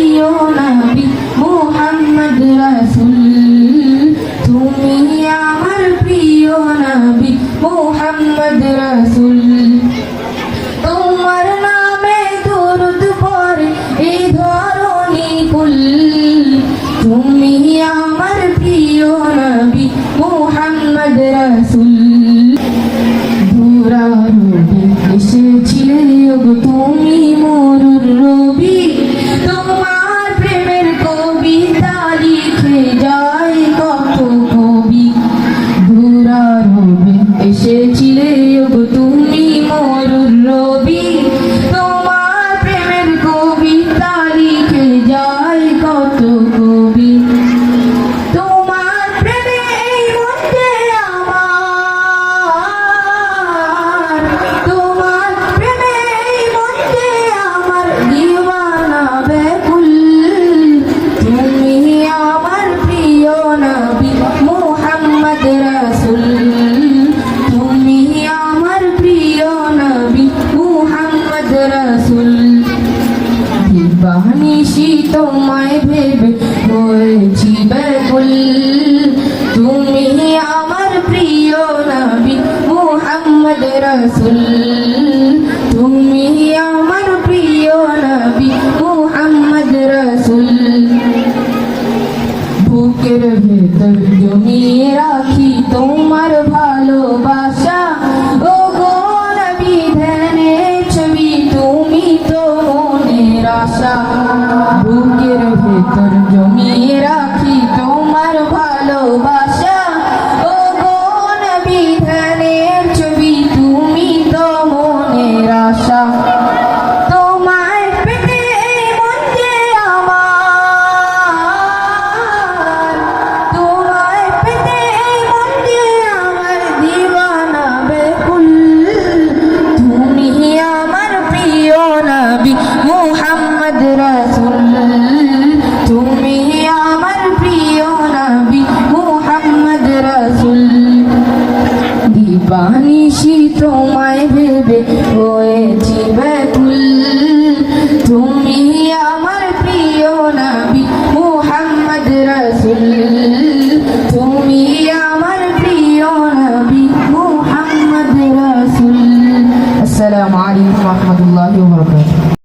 প্রিয় নবী মোহাম্মদ রাসূল, তুমি আমার প্রিয় নবী মোহাম্মদ রাসূল। তোমার নামে দরুদ পড়ে এই ধরণী কুল। তুমি আমার প্রিয় নবী মোহাম্মদ রাসূল। দুরারোবে এসেছিলে তুমি দিবানিশি তোমায় ভেবে হয়েছি ব্যাকুল। তুমি আমার প্রিয় নবী মুহাম্মদ রাসূল। তুমি আমার প্রিয় নবী মুহাম্মদ রাসূল। বুকের ভেতর জমিয়ে রাখি তোমার ভালোবাসা। আশা বুকের ভেতর জমিয়ে রাখি তোমার ভালোবাসা। বানিশি তোমায় ভেবে হয়েছি ব্যাকুল। তুমি আমার প্রিয় নাবি মোহাম্মদ রসুল। তুমি আমার প্রিয় নাবি মোহাম্মদ রসুল। আসসালামু আলাইকুম রহমতুল্লাহ